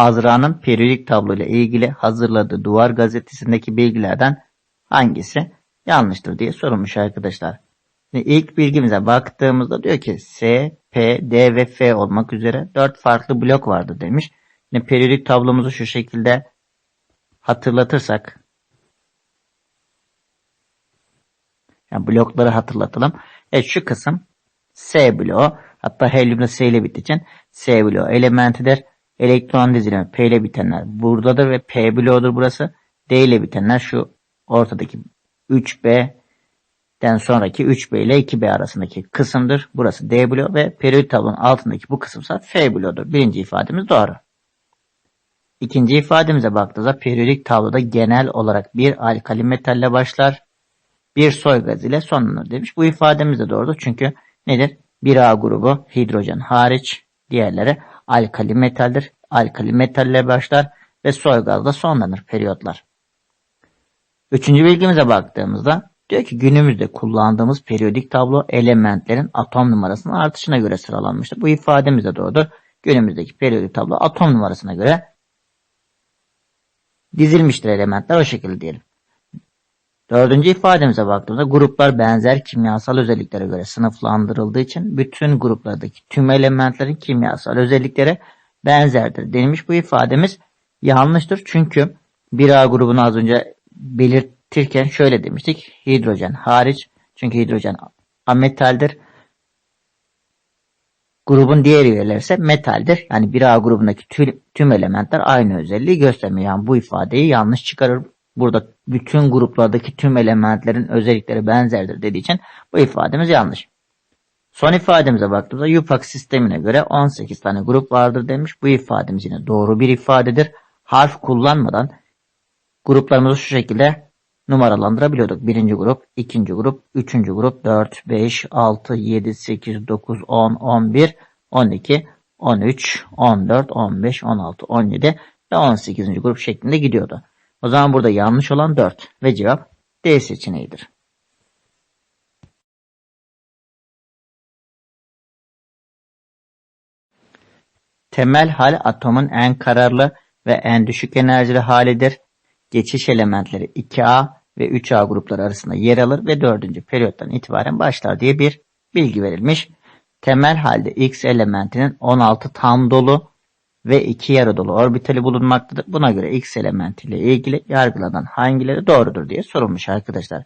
Azra'nın periyodik tablo ile ilgili hazırladığı Duvar gazetesindeki bilgilerden hangisi yanlıştır diye sorulmuş arkadaşlar. Şimdi ilk bilgimize baktığımızda diyor ki S, P, D ve F olmak üzere 4 farklı blok vardı demiş. Şimdi periyodik tablomuzu şu şekilde hatırlatırsak yani blokları hatırlatalım. Evet şu kısım S bloğu hatta helyumda S ile bittiği için S bloğu elementidir. Elektron dizilimi P ile bitenler buradadır ve P bloğudur burası. D ile bitenler şu ortadaki 3B'den sonraki 3B ile 2B arasındaki kısımdır. Burası D bloğu ve periyodik tablonun altındaki bu kısımsa F bloğudur. Birinci ifademiz doğru. İkinci ifademize baktığımızda periyodik tabloda genel olarak bir alkali metalle başlar. Bir soy gazı ile sonlanır demiş. Bu ifademiz de doğrudur. Çünkü nedir? Bir A grubu hidrojen hariç diğerleri alkali metaldir. Alkali metalle başlar ve soy gazla sonlanır periyotlar. Üçüncü bilgimize baktığımızda diyor ki günümüzde kullandığımız periyodik tablo elementlerin atom numarasının artışına göre sıralanmıştır. Bu ifademiz de doğrudur. Günümüzdeki periyodik tablo atom numarasına göre dizilmiştir elementler o şekilde diyelim. Dördüncü ifademize baktığımızda gruplar benzer kimyasal özelliklere göre sınıflandırıldığı için bütün gruplardaki tüm elementlerin kimyasal özellikleri benzerdir denilmiş. Bu ifademiz yanlıştır. Çünkü 1A grubunu az önce belirtirken şöyle demiştik. Hidrojen hariç. Çünkü hidrojen ametaldir. Grubun diğer üyeleri ise metaldir. Yani 1A grubundaki tüm, elementler aynı özelliği göstermiyor. Yani bu ifadeyi yanlış çıkarır. Burada bütün gruplardaki tüm elementlerin özellikleri benzerdir dediği için bu ifademiz yanlış. Son ifademize baktığımızda Yupac sistemine göre 18 tane grup vardır demiş. Bu ifademiz yine doğru bir ifadedir. Harf kullanmadan gruplarımızı şu şekilde numaralandırabiliyorduk. Birinci grup, ikinci grup, üçüncü grup, 4, 5, 6, 7, 8, 9, 10, 11, 12, 13, 14, 15, 16, 17 ve 18. grup şeklinde gidiyordu. O zaman burada yanlış olan 4 ve cevap D seçeneğidir. Temel hal atomun en kararlı ve en düşük enerjili halidir. Geçiş elementleri 2A ve 3A grupları arasında yer alır ve 4. periyottan itibaren başlar diye bir bilgi verilmiş. Temel halde X elementinin 16 tam dolu ve 2 yarı dolu orbitali bulunmaktadır. Buna göre X elementiyle ilgili yargılanan hangileri doğrudur diye sorulmuş arkadaşlar.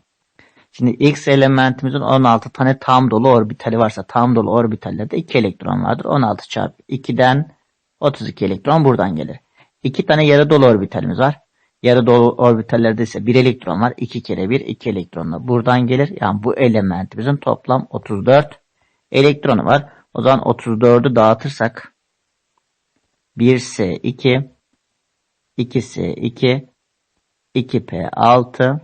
Şimdi X elementimizin 16 tane tam dolu orbitali varsa tam dolu orbitallerde 2 elektron vardır. 16 çarpı 2'den 32 elektron buradan gelir. 2 tane yarı dolu orbitalimiz var. Yarı dolu orbitallerde ise 1 elektron var. 2 kere 1 2 elektronla buradan gelir. Yani bu elementimizin toplam 34 elektronu var. O zaman 34'ü dağıtırsak 1S2 2S2 2P6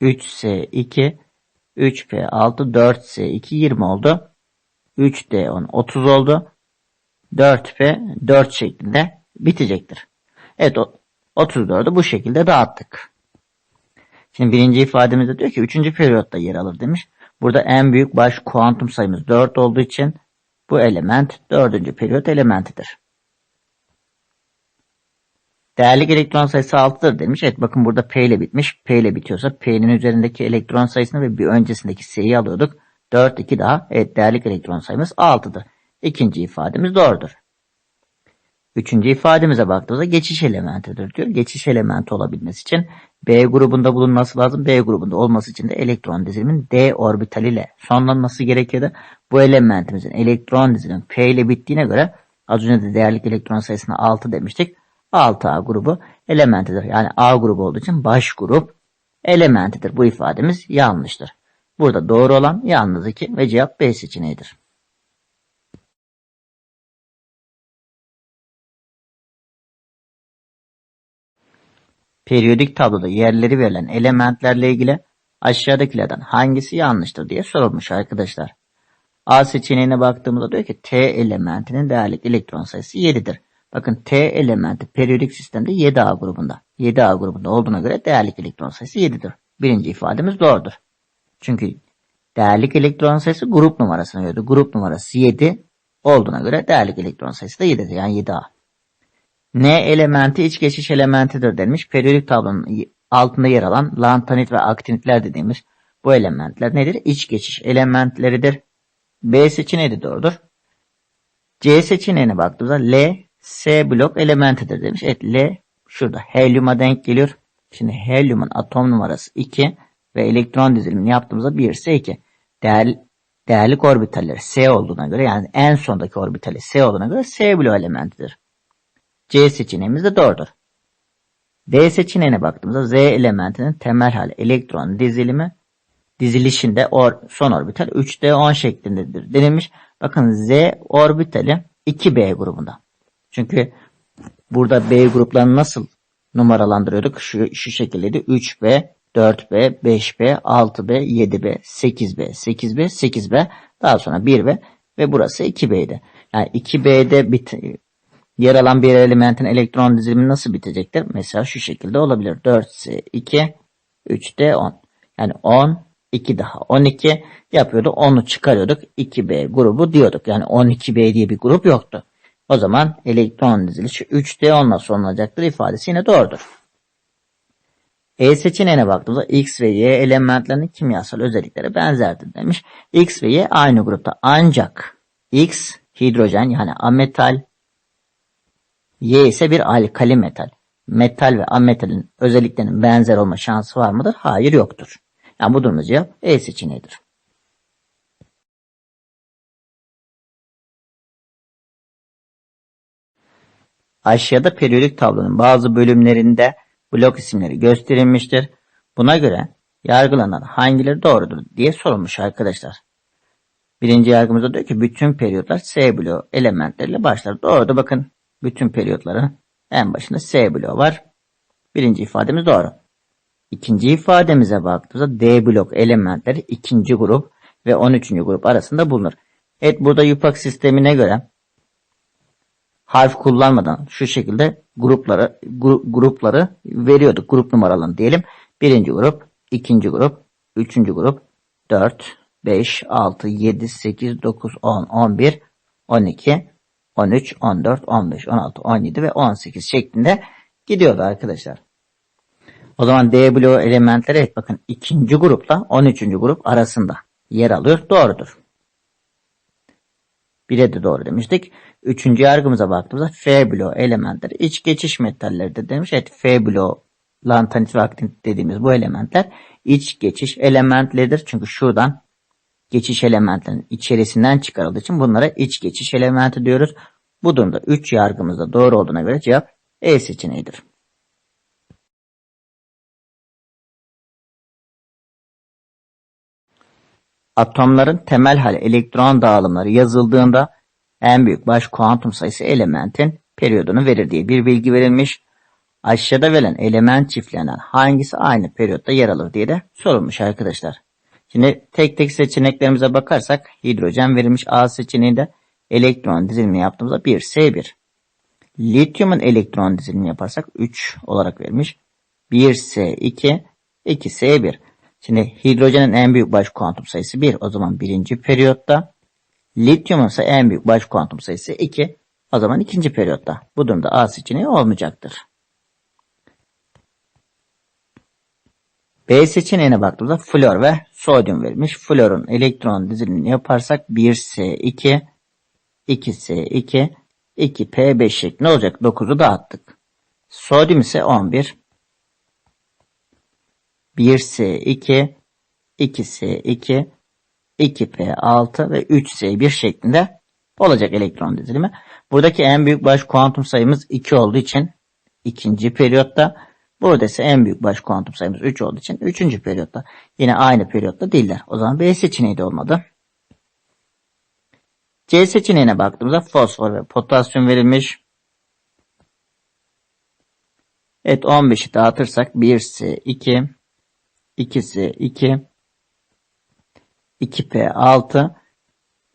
3S2 3P6 4S2 20 oldu. 3D10 30 oldu. 4P 4 şeklinde bitecektir. Evet 34'ü bu şekilde dağıttık. Şimdi birinci ifademizde diyor ki 3. periyotta yer alır demiş. Burada en büyük baş kuantum sayımız 4 olduğu için bu element 4. periyot elementidir. Değerli elektron sayısı 6'dır demiş. Evet bakın burada P ile bitmiş. P ile bitiyorsa P'nin üzerindeki elektron sayısını ve bir öncesindeki S'yi alıyorduk. 4, 2 daha. Evet değerli elektron sayımız 6'dır. İkinci ifademiz doğrudur. Üçüncü ifademize baktığımızda geçiş elementidir diyor. Geçiş elementi olabilmesi için B grubunda bulunması lazım. B grubunda olması için de elektron dizilimin D orbitaliyle sonlanması gerekiyordu. Bu elementimizin elektron dizilimin P ile bittiğine göre az önce de değerlik elektron sayısına 6 demiştik. 6A grubu elementidir. Yani A grubu olduğu için baş grup elementidir. Bu ifademiz yanlıştır. Burada doğru olan yalnız 2 ve cevap B seçeneğidir. Periyodik tabloda yerleri verilen elementlerle ilgili aşağıdakilerden hangisi yanlıştır diye sorulmuş arkadaşlar. A seçeneğine baktığımızda diyor ki T elementinin değerlik elektron sayısı 7'dir. Bakın T elementi periyodik sistemde 7A grubunda. 7A grubunda olduğuna göre değerlik elektron sayısı 7'dir. Birinci ifademiz doğrudur. Çünkü değerlik elektron sayısı grup numarasına göre. Grup numarası 7 olduğuna göre değerlik elektron sayısı da 7'dir. Yani 7A. N elementi iç geçiş elementidir denmiş. Periyodik tablonun altında yer alan lantanit ve aktinitler dediğimiz bu elementler nedir? İç geçiş elementleridir. B seçeneği de doğrudur. C seçeneğine baktığımızda L, S blok elementidir demiş. Evet L şurada helyuma denk geliyor. Şimdi helyumun atom numarası 2 ve elektron dizilimini yaptığımızda 1 ise 2. Değer, değerlik orbitalleri S olduğuna göre yani en sondaki orbitali S olduğuna göre S blok elementidir. C seçeneğimiz de doğrudur. D seçeneğine baktığımızda Z elementinin temel hali elektron dizilimi dizilişinde or, son orbital 3D10 şeklindedir denilmiş. Bakın Z orbitali 2B grubunda. Çünkü burada B gruplarını nasıl numaralandırıyorduk? Şu, şu şekildeydi. 3B, 4B, 5B, 6B, 7B, 8B, 8B, 8B. Daha sonra 1B ve burası 2B'ydi. Yani 2B'de bit yer alan bir elementin elektron dizilimi nasıl bitecektir? Mesela şu şekilde olabilir. 4S2, 3D10. Yani 10, 2 daha 12 yapıyordu. 10'u çıkarıyorduk. 2B grubu diyorduk. Yani 12B diye bir grup yoktu. O zaman elektron dizilişi 3D10'la sonlanacaktır ifadesi yine doğrudur. E seçeneğine baktığımızda X ve Y elementlerinin kimyasal özellikleri benzerdir demiş. X ve Y aynı grupta ancak X hidrojen yani ametal, Y ise bir alkali metal. Metal ve ametalin özelliklerinin benzer olma şansı var mıdır? Hayır yoktur. Yani bu durumda cevap E seçeneğidir. Aşağıda periyodik tablonun bazı bölümlerinde blok isimleri gösterilmiştir. Buna göre yargılanan hangileri doğrudur diye sorulmuş arkadaşlar. Birinci yargımızda diyor ki bütün periyotlar S bloğu elementleriyle başlar. Doğru bakın bütün periyotların en başında S bloğu var. Birinci ifademiz doğru. İkinci ifademize baktığımızda D blok elementleri ikinci grup ve 13. grup arasında bulunur. Evet burada yupak sistemine göre harf kullanmadan şu şekilde grupları gru- grupları veriyorduk. Grup numaralarını diyelim. Birinci grup, ikinci grup, üçüncü grup, 4, 5, 6, 7, 8, 9, 10, 11, 12, 13, 14, 15, 16, 17 ve 18 şeklinde gidiyordu arkadaşlar. O zaman D bloğu elementleri bakın ikinci grupla 13. grup arasında yer alıyor. Doğrudur. Bire de doğru demiştik. Üçüncü yargımıza baktığımızda F bloğu elementleri iç geçiş metalleridir demiş. Evet F bloğu lantanit ve aktinit dediğimiz bu elementler iç geçiş elementleridir. Çünkü şuradan geçiş elementlerinin içerisinden çıkarıldığı için bunlara iç geçiş elementi diyoruz. Bu durumda 3 yargımızda doğru olduğuna göre cevap E seçeneğidir. Atomların temel hali elektron dağılımları yazıldığında en büyük baş kuantum sayısı elementin periyodunu verir diye bir bilgi verilmiş. Aşağıda verilen element çiftlerinden hangisi aynı periyotta yer alır diye de sorulmuş arkadaşlar. Şimdi tek tek seçeneklerimize bakarsak hidrojen verilmiş A seçeneğinde elektron dizilimi yaptığımızda 1S1. Lityumun elektron dizilimi yaparsak 3 olarak vermiş. 1S2, 2S1. Şimdi hidrojenin en büyük baş kuantum sayısı 1. O zaman birinci periyotta. Lityumun ise en büyük baş kuantum sayısı 2. O zaman ikinci periyotta. Bu durumda A seçeneği olmayacaktır. B seçeneğine baktığımızda flor ve sodyum verilmiş. Florun elektron dizilimini yaparsak 1S2, 2S2, 2P5 şeklinde olacak. 9'u dağıttık. Sodyum ise 11. 1S2, 2S2, 2P6 ve 3S1 şeklinde olacak elektron dizilimi. Buradaki en büyük baş kuantum sayımız 2 olduğu için ikinci periyotta Burada ise en büyük baş kuantum sayımız 3 olduğu için 3. periyotta. Yine aynı periyotta değiller. O zaman B seçeneği de olmadı. C seçeneğine baktığımızda fosfor ve potasyum verilmiş. Evet 15'i dağıtırsak 1S2, 2S2, 2P6,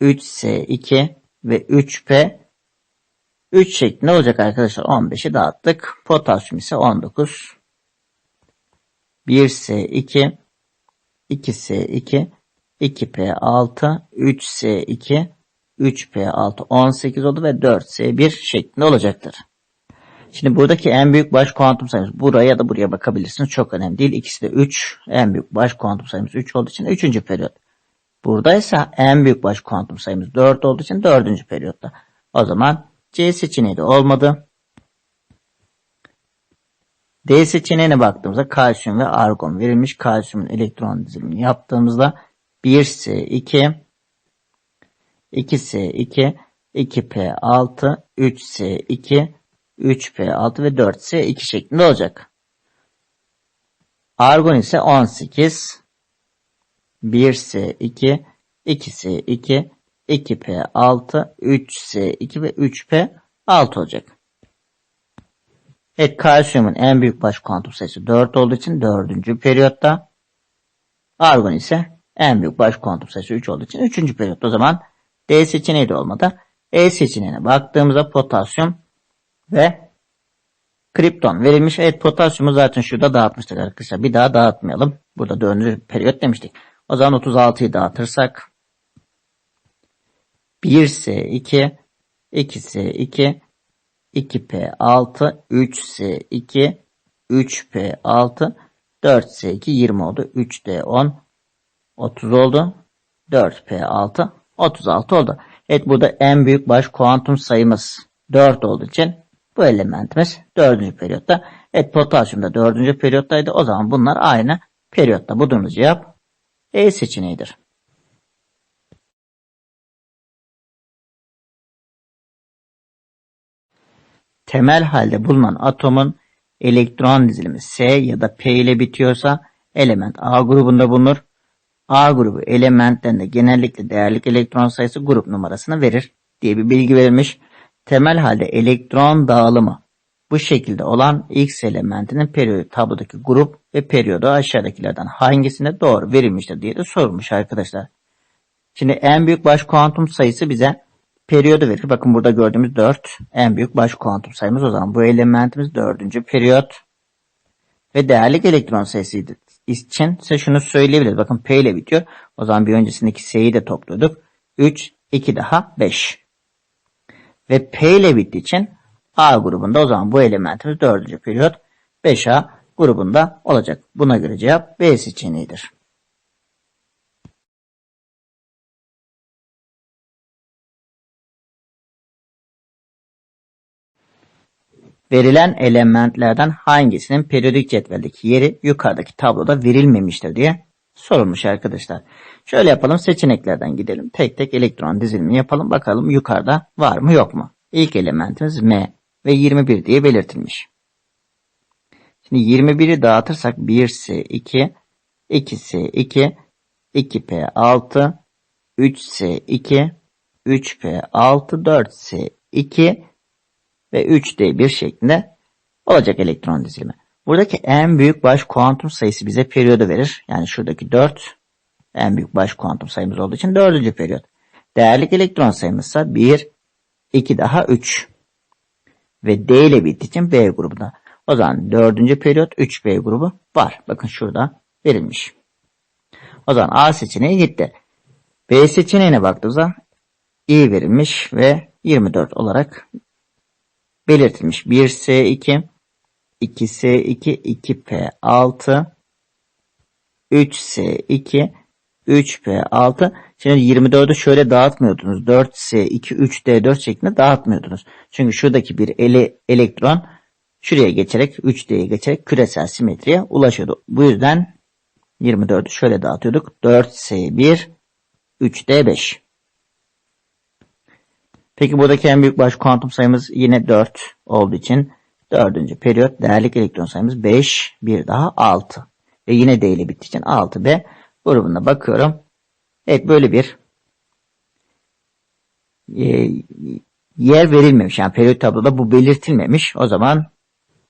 3S2 ve 3P 3 şeklinde olacak arkadaşlar. 15'i dağıttık. Potasyum ise 19. 1S2, 2S2, 2P6, 3S2, 3P6 18 oldu ve 4S1 şeklinde olacaktır. Şimdi buradaki en büyük baş kuantum sayımız buraya ya da buraya bakabilirsiniz. Çok önemli değil. İkisi de 3. En büyük baş kuantum sayımız 3 olduğu için 3. periyot. Buradaysa en büyük baş kuantum sayımız 4 olduğu için 4. periyotta. O zaman C seçeneği de olmadı. D seçeneğine baktığımızda kalsiyum ve argon verilmiş. Kalsiyumun elektron dizilimini yaptığımızda 1S2 2S2 2P6 3S2 3P6 ve 4S2 şeklinde olacak. Argon ise 18 1S2 2S2 2P6 3S2 ve 3P6 olacak. Evet kalsiyumun en büyük baş kuantum sayısı 4 olduğu için 4. periyotta. Argon ise en büyük baş kuantum sayısı 3 olduğu için 3. periyotta. O zaman D seçeneği de olmadı. E seçeneğine baktığımızda potasyum ve kripton verilmiş. Evet potasyumu zaten şurada dağıtmıştık arkadaşlar. Bir daha dağıtmayalım. Burada 4. periyot demiştik. O zaman 36'yı dağıtırsak 1S2 2S2 2P6 3S2 3P6 4S2 20 oldu. 3D10 30 oldu. 4P6 36 oldu. Evet burada en büyük baş kuantum sayımız 4 olduğu için bu elementimiz 4. periyotta. Evet potasyum da 4. periyottaydı. O zaman bunlar aynı periyotta. Bulduğumuz cevap E seçeneğidir. Temel halde bulunan atomun elektron dizilimi S ya da P ile bitiyorsa element A grubunda bulunur. A grubu elementlerinde genellikle değerlik elektron sayısı grup numarasını verir diye bir bilgi verilmiş. Temel halde elektron dağılımı bu şekilde olan X elementinin periyodik tablodaki grup ve periyodu aşağıdakilerden hangisinde doğru verilmiştir diye de sorulmuş arkadaşlar. Şimdi en büyük baş kuantum sayısı bize periyodu verir. Bakın burada gördüğümüz 4 en büyük baş kuantum sayımız o zaman bu elementimiz 4. periyot ve değerlik elektron sayısıydı için size şunu söyleyebiliriz. Bakın P ile bitiyor. O zaman bir öncesindeki S'yi de topluyorduk. 3, 2 daha 5. Ve P ile bittiği için A grubunda o zaman bu elementimiz 4. periyot 5A grubunda olacak. Buna göre cevap B seçeneğidir. Verilen elementlerden hangisinin periyodik cetveldeki yeri yukarıdaki tabloda verilmemiştir diye sorulmuş arkadaşlar. Şöyle yapalım seçeneklerden gidelim. Tek tek elektron dizilimi yapalım. Bakalım yukarıda var mı yok mu? İlk elementimiz M ve 21 diye belirtilmiş. Şimdi 21'i dağıtırsak 1S2, 2S2, 2P6, 3S2, 3P6, 4S2 ve 3D1 şeklinde olacak elektron dizilimi. Buradaki en büyük baş kuantum sayısı bize periyodu verir. Yani şuradaki 4 en büyük baş kuantum sayımız olduğu için 4. periyot. Değerlik elektron sayımızsa 1, 2 daha 3. Ve D ile bittiği için B grubunda. O zaman 4. periyot 3B grubu var. Bakın şurada verilmiş. O zaman A seçeneği gitti. B seçeneğine baktığımızda İ verilmiş ve 24 olarak belirtilmiş. 1S2, 2S2, 2P6, 3S2, 3P6. Şimdi 24'ü şöyle dağıtmıyordunuz. 4S2, 3D4 şeklinde dağıtmıyordunuz. Çünkü şuradaki bir ele, elektron şuraya geçerek 3D'ye geçerek küresel simetriye ulaşıyordu. Bu yüzden 24'ü şöyle dağıtıyorduk. 4S1, 3D5. Peki buradaki en büyük baş kuantum sayımız yine 4 olduğu için 4. periyot değerlik elektron sayımız 5, bir daha 6. Ve yine D ile bittiği için 6B grubuna bakıyorum. Evet böyle bir e, yer verilmemiş. Yani periyot tabloda bu belirtilmemiş. O zaman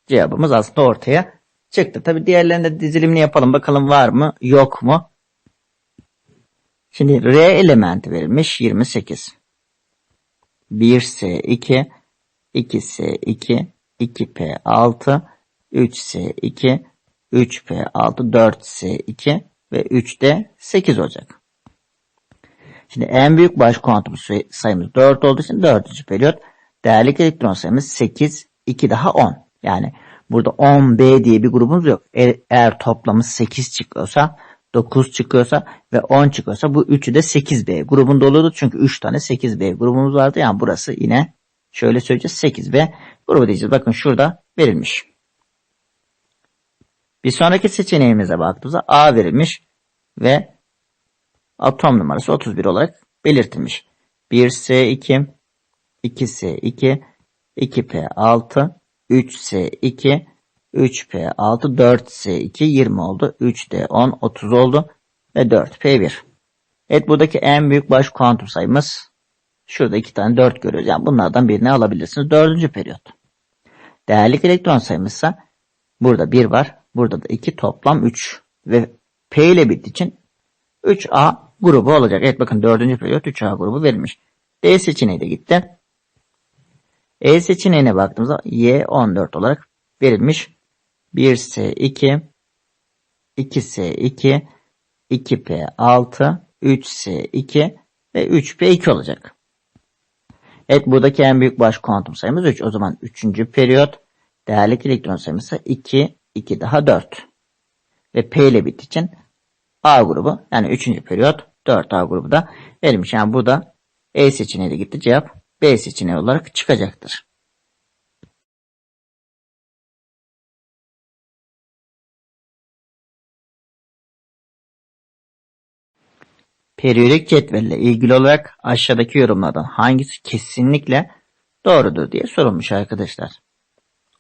cevabımız aslında ortaya çıktı. Tabi diğerlerinde dizilimini yapalım. Bakalım var mı yok mu? Şimdi R elementi verilmiş 28. 1S2, 2S2, 2P6, 3S2, 3P6, 4S2 ve 3D 8 olacak. Şimdi en büyük baş kuantum sayımız 4 olduğu için 4. periyot değerlik elektron sayımız 8, 2 daha 10. Yani burada 10B diye bir grubumuz yok. E- Eğer toplamı 8 çıkıyorsa 9 çıkıyorsa ve 10 çıkıyorsa bu üçü de 8B grubunda olurdu. Çünkü 3 tane 8B grubumuz vardı. Yani burası yine şöyle söyleyeceğiz 8B grubu diyeceğiz. Bakın şurada verilmiş. Bir sonraki seçeneğimize baktığımızda A verilmiş ve atom numarası 31 olarak belirtilmiş. 1S2, 2S2, 2P6, 3S2, 3P6, 4S2, 20 oldu. 3D10, 30 oldu ve 4P1. Evet buradaki en büyük baş kuantum sayımız şurada iki tane 4 görüyoruz. Yani bunlardan birini alabilirsiniz. Dördüncü periyot. Değerlik elektron sayımızsa burada 1 var. Burada da 2 toplam 3 ve P ile bittiği için 3A grubu olacak. Evet bakın dördüncü periyot 3A grubu verilmiş. D seçeneği de gitti. E seçeneğine baktığımızda Y 14 olarak verilmiş. 1S2, 2S2, 2P6, 3S2 ve 3P2 olacak. Evet buradaki en büyük baş kuantum sayımız 3. O zaman 3. periyot değerlik elektron sayımız ise 2, 2 daha 4. Ve P ile bittiği için A grubu yani 3. periyot 4A grubu da verilmiş. Yani burada E seçeneği de gitti. Cevap B seçeneği olarak çıkacaktır. Periyodik cetvelle ilgili olarak aşağıdaki yorumlardan hangisi kesinlikle doğrudur diye sorulmuş arkadaşlar.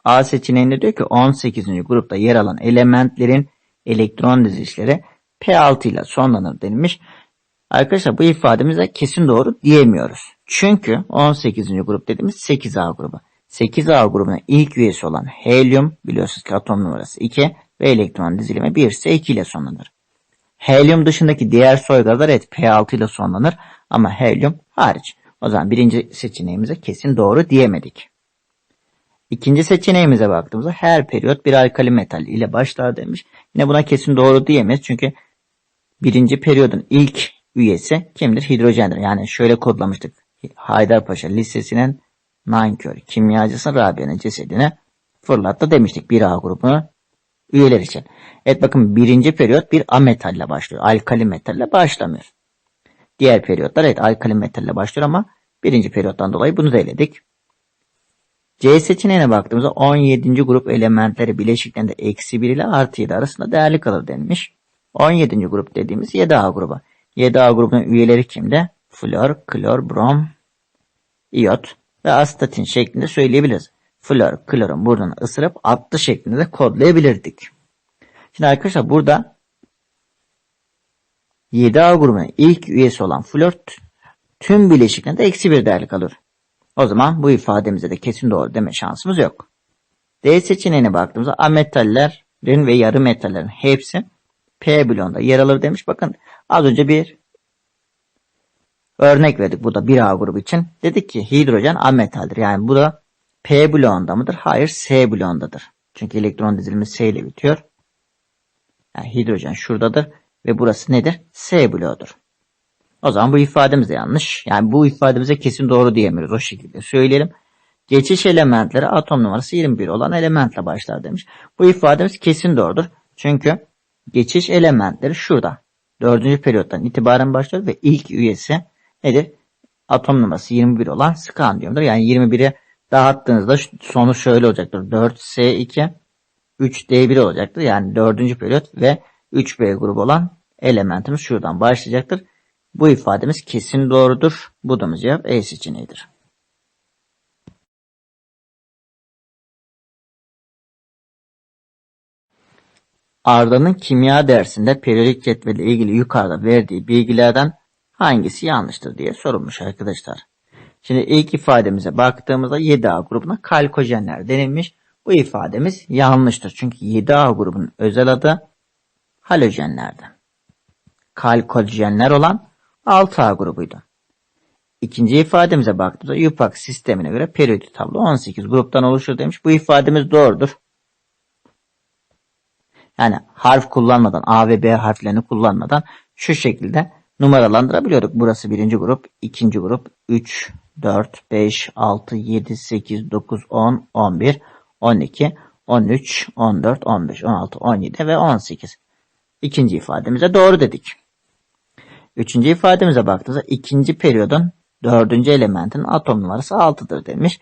A seçeneğinde diyor ki 18. grupta yer alan elementlerin elektron dizilişleri P6 ile sonlanır denilmiş. Arkadaşlar bu ifademize kesin doğru diyemiyoruz. Çünkü 18. grup dediğimiz 8A grubu. 8A grubunun ilk üyesi olan helyum biliyorsunuz ki atom numarası 2 ve elektron dizilimi 1 ise 2 ile sonlanır. Helyum dışındaki diğer soygarlar evet P6 ile sonlanır ama helyum hariç. O zaman birinci seçeneğimize kesin doğru diyemedik. İkinci seçeneğimize baktığımızda her periyot bir alkali metal ile başlar demiş. Yine buna kesin doğru diyemeyiz çünkü birinci periyodun ilk üyesi kimdir? Hidrojendir. Yani şöyle kodlamıştık. Haydarpaşa Lisesi'nin nankör kimyacısı Rabia'nın cesedini fırlattı demiştik bir A grubunu üyeler için. Evet bakın birinci periyot bir ametalle başlıyor. Alkali metalle başlamıyor. Diğer periyotlar evet alkali metalle başlıyor ama birinci periyottan dolayı bunu da eledik. C seçeneğine baktığımızda 17. grup elementleri bileşiklerinde eksi 1 ile artı 7 arasında değerli kalır denmiş. 17. grup dediğimiz 7A grubu. 7A grubunun üyeleri kimde? Flor, klor, brom, iyot ve astatin şeklinde söyleyebiliriz. Flor, klorun burnunu ısırıp attı şeklinde de kodlayabilirdik. Şimdi arkadaşlar burada 7A grubunun ilk üyesi olan flor tüm bileşiklerinde eksi bir değerli kalır. O zaman bu ifademize de kesin doğru deme şansımız yok. D seçeneğine baktığımızda ametallerin ve yarı metallerin hepsi P bloğunda yer alır demiş. Bakın az önce bir örnek verdik burada 1A grubu için. Dedik ki hidrojen ametaldir. Yani bu da P bloğunda mıdır? Hayır S bloğundadır. Çünkü elektron dizilimi S ile bitiyor. Yani hidrojen şuradadır ve burası nedir? S bloğudur. O zaman bu ifademiz de yanlış. Yani bu ifademize kesin doğru diyemiyoruz. O şekilde söyleyelim. Geçiş elementleri atom numarası 21 olan elementle başlar demiş. Bu ifademiz kesin doğrudur. Çünkü geçiş elementleri şurada. Dördüncü periyottan itibaren başlıyor ve ilk üyesi nedir? Atom numarası 21 olan skandiyumdur. Yani 21'i dağıttığınızda sonu şöyle olacaktır. 4S2 3D1 olacaktır. Yani dördüncü periyot ve 3B grubu olan elementimiz şuradan başlayacaktır. Bu ifademiz kesin doğrudur. Budumuz cevap E seçeneğidir. Arda'nın kimya dersinde periyodik cetvelle ilgili yukarıda verdiği bilgilerden hangisi yanlıştır diye sorulmuş arkadaşlar. Şimdi ilk ifademize baktığımızda 7A grubuna kalkojenler denilmiş. Bu ifademiz yanlıştır. Çünkü 7A grubunun özel adı halojenlerden. Kalkojenler olan 6A grubuydu. İkinci ifademize baktığımızda yupak sistemine göre periyodik tablo 18 gruptan oluşur demiş. Bu ifademiz doğrudur. Yani harf kullanmadan A ve B harflerini kullanmadan şu şekilde numaralandırabiliyorduk. Burası birinci grup, ikinci grup 3, 4, 5, 6, 7, 8, 9, 10, 11, 12, 13, 14, 15, 16, 17 ve 18. İkinci ifademize doğru dedik. Üçüncü ifademize baktığımızda ikinci periyodun dördüncü elementinin atom numarası 6'dır demiş.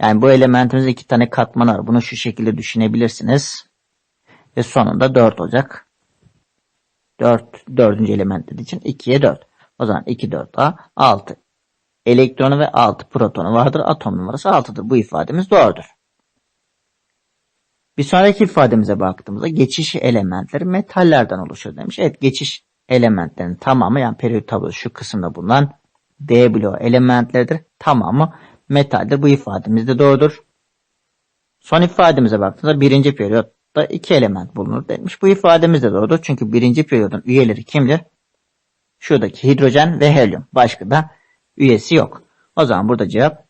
Yani bu elementimizde iki tane katman var. Bunu şu şekilde düşünebilirsiniz. Ve sonunda 4 olacak. 4, dördüncü element dediği için 2'ye 4. O zaman 2, 4 daha 6. Elektronu ve 6 protonu vardır. Atom numarası 6'dır. Bu ifademiz doğrudur. Bir sonraki ifademize baktığımızda geçiş elementleri metallerden oluşur demiş. Evet geçiş elementlerin tamamı yani periyot tablosu şu kısımda bulunan D bloğu elementleridir. Tamamı metaldir. Bu ifademiz de doğrudur. Son ifademize baktığımızda birinci periyotta iki element bulunur demiş. Bu ifademiz de doğrudur. Çünkü birinci periyodun üyeleri kimdir? Şuradaki hidrojen ve helyum. Başka da üyesi yok. O zaman burada cevap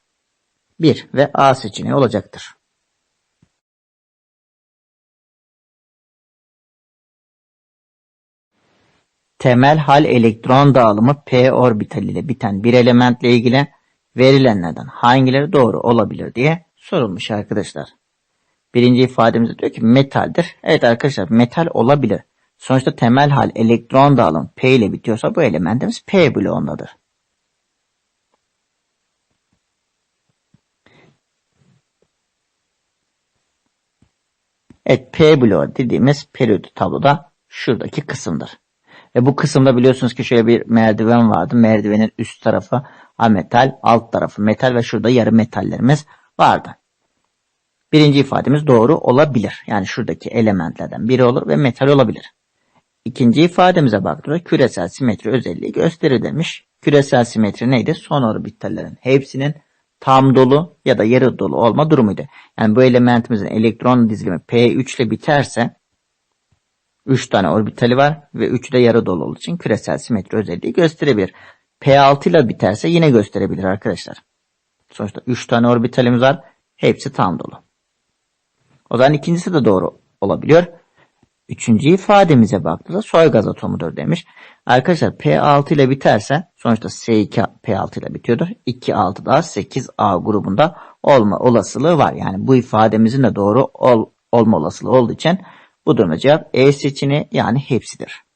1 ve A seçeneği olacaktır. Temel hal elektron dağılımı p orbital ile biten bir elementle ilgili verilenlerden hangileri doğru olabilir diye sorulmuş arkadaşlar. Birinci ifademizde diyor ki metaldir. Evet arkadaşlar metal olabilir. Sonuçta temel hal elektron dağılımı p ile bitiyorsa bu elementimiz p bloğundadır. Evet P bloğu dediğimiz periyot tabloda şuradaki kısımdır. Ve bu kısımda biliyorsunuz ki şöyle bir merdiven vardı. Merdivenin üst tarafı ametal, alt tarafı metal ve şurada yarı metallerimiz vardı. Birinci ifademiz doğru olabilir. Yani şuradaki elementlerden biri olur ve metal olabilir. İkinci ifademize baktığımızda küresel simetri özelliği gösterir demiş. Küresel simetri neydi? Son orbitallerin hepsinin tam dolu ya da yarı dolu olma durumuydu. Yani bu elementimizin elektron dizilimi P3 ile biterse 3 tane orbitali var ve 3 de yarı dolu olduğu için küresel simetri özelliği gösterebilir. P6 ile biterse yine gösterebilir arkadaşlar. Sonuçta 3 tane orbitalimiz var. Hepsi tam dolu. O zaman ikincisi de doğru olabiliyor. Üçüncü ifademize baktığımızda soy gaz atomudur demiş. Arkadaşlar P6 ile biterse sonuçta S2 P6 ile bitiyordur. 2 6 daha 8A grubunda olma olasılığı var. Yani bu ifademizin de doğru ol, olma olasılığı olduğu için bu durumda cevap E seçeneği yani hepsidir.